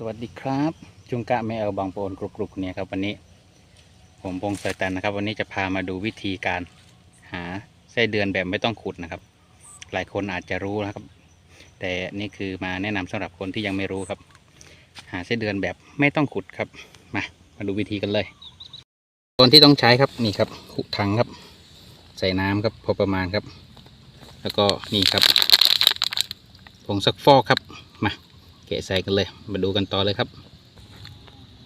สวัสดีครับ จุงกะแม่เอลบางโปนกรุกกรุกเนี่ยครับวันนี้ ผมพงศ์สายตันนะครับ วันนี้จะพามาดูวิธีการหาไส้เดือนแบบไม่ต้องขุดนะครับ หลายคนอาจจะรู้นะครับ แต่นี่คือมาแนะนำสำหรับคนที่ยังไม่รู้ครับ หาไส้เดือนแบบไม่ต้องขุดครับ มามาดูวิธีกันเลยตอนที่ต้องใช้ครับนี่ครับขุถังครับ ใส่น้ำครับพอประมาณครับ แล้วก็นี่ครับผงซักฟอกครับมา แกะใส่กันเลย มาดูกันต่อเลยครับ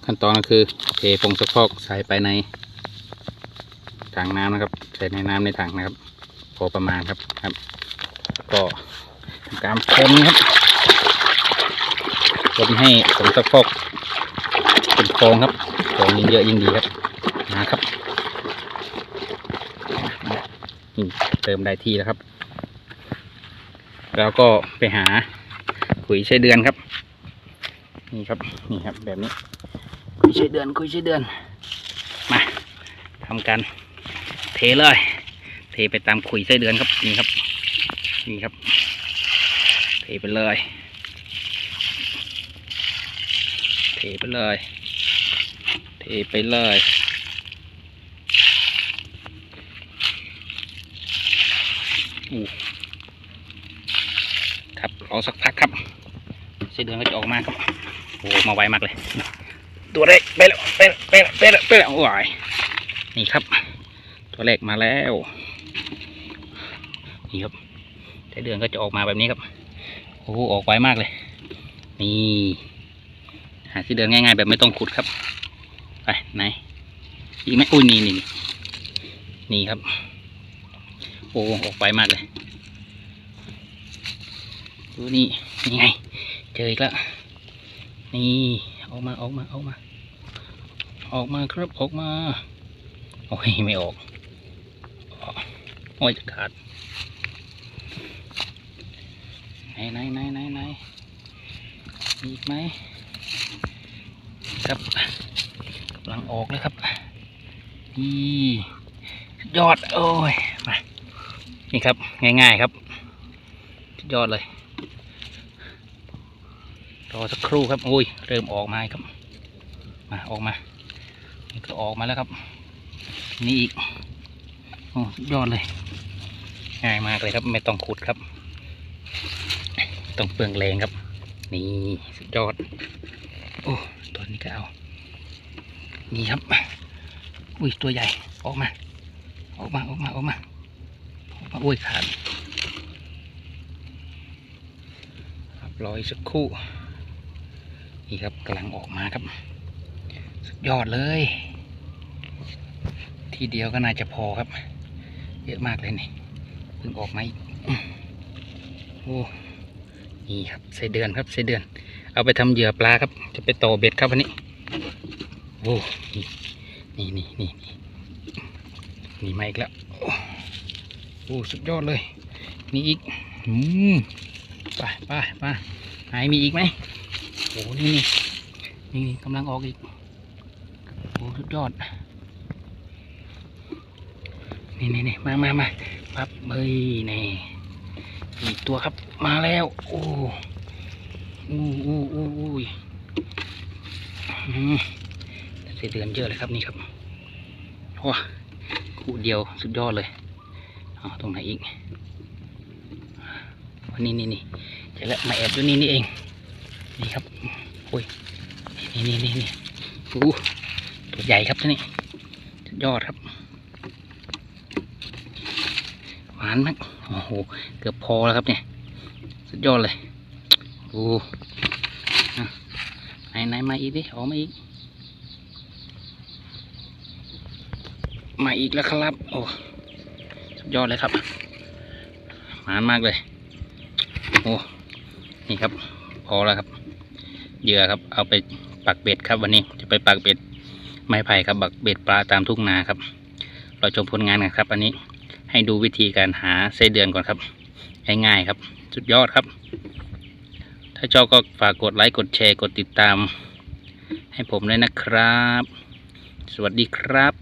ขั้นตอนก็คือเทผงซักฟอกใส่ไปในถังน้ำนะครับ ใส่ในน้ำในถังนะครับ พอประมาณครับครับ ก็ทำการคนครับคนให้ผงซักฟอกเป็นฟองครับฟองยิ่งเยอะยิ่งดีครับนะครับนี่เติมได้ที่แล้วครับ แล้วก็ไปหา ขุยไส้เดือนครับ นี่ครับนี่ครับ แบบนี้คุยไส้เดือนคุยไส้เดือน มาทำกันเทเลย เทไปตามขุยไส้เดือนครับนี่ครับนี่ครับ เทไปเลย เทไปเลย เทไปเลยอู้ครับรอสักพักครับ ไส้เดือนก็จะออกมาครับโอ้โหมาไวมากเลยตัวแรกไปแล้วไปแล้วไปแล้วไปแล้วไปแล้วโอ้ยนี่ครับ ตัวแรกมาแล้วนี่ครับไส้เดือนก็จะออกมาแบบนี้ครับโอ้โหออกไวมากเลย นี่หาไส้เดือนง่าย ๆ แบบไม่ต้องขุดครับไปไหนอีกไหมอุ้ยนี่นี่นี่นี่ครับ โอ้ออกไวมากเลยดูนี่ นี่ไง เจออีกแล้ว นี่ ออกมา ออกมา ออกมา ออกมาครับ ออกมา โอ้ย ไม่ออก โอ้ยจะขาด ไหนไหนไหนไหนไหนมีอีกไหม ครับกำลังออกเลยครับ นี่ยอด โอ้ย มา นี่ครับ ง่ายๆครับ ยอดเลย รอสักครู่ครับโอ้ยเริ่มออกมาครับมาออกมานี่ก็ออกมาแล้วครับ นี่อีกโอ้ยอดเลยง่ายมากเลยครับ ไม่ต้องขุดครับ ต้องเปลืองแรงครับ นี่สุดยอดโอ้ตัวนี้ก็เอานี่ครับอุ้ยตัวใหญ่ออกมา ออกมาออกมาออกมาออกมาอุ้ยขาดรับรออีกสักครู่ นี่ครับกำลังออกมาครับ สุดยอดเลย ทีเดียวก็น่าจะพอครับ เยอะมากเลยนี่เพิ่งออกมาอีกอื้อโอ้นี่ครับไส้เดือนครับไส้เดือน เอาไปทำเหยื่อปลาครับ จะไปต่อเบ็ดครับวันนี้โอ้นี่นี่นี่นี่นี่มาอีกแล้วโอ้โอ้สุดยอดเลยมีอีกอืมไปไปไปไหนมีอีกไหม โอ้โหนี่นี่นี่กำลังออกอีกโอ้สุดยอด นี่นี่นี่มามามาปั๊บเบยนี่อีกตัวครับมาแล้ว โอ้อู้อู้อู้อู้เสียเดือนเยอะเลยครับนี่ครับว้าคู่เดียวสุดยอดเลยเอาตรงไหนอีกวันนี้นี่นี่เจะแล้วมาแอบอยู่นี่นี่เอง นี่ครับโอ้ยนี่นี่นี่นี่อู้ตัวใหญ่ครับท่านี่สุดยอดครับ หวานมากโอ้โหเกือบพอแล้วครับเนี่ย สุดยอดเลยโอ้ไหนไหนมาอีกดิออกมาอีกมาอีกแล้วครับ โอ้สุดยอดเลยครับหวานมากเลย โอ้นี่ครับ พอแล้วครับ เหยื่อครับ เอาไปปักเบ็ดครับ วันนี้จะไปปักเบ็ดไม้ไผ่ครับปักเบ็ดปลาตามทุ่งนาครับ เราชมผลงานกันครับ อันนี้ให้ดูวิธีการหาไส้เดือนก่อนครับ ง่ายๆครับ สุดยอดครับ ถ้าชอบก็ฝากกดไลค์กดแชร์กดติดตาม ให้ผมด้วยนะครับ สวัสดีครับ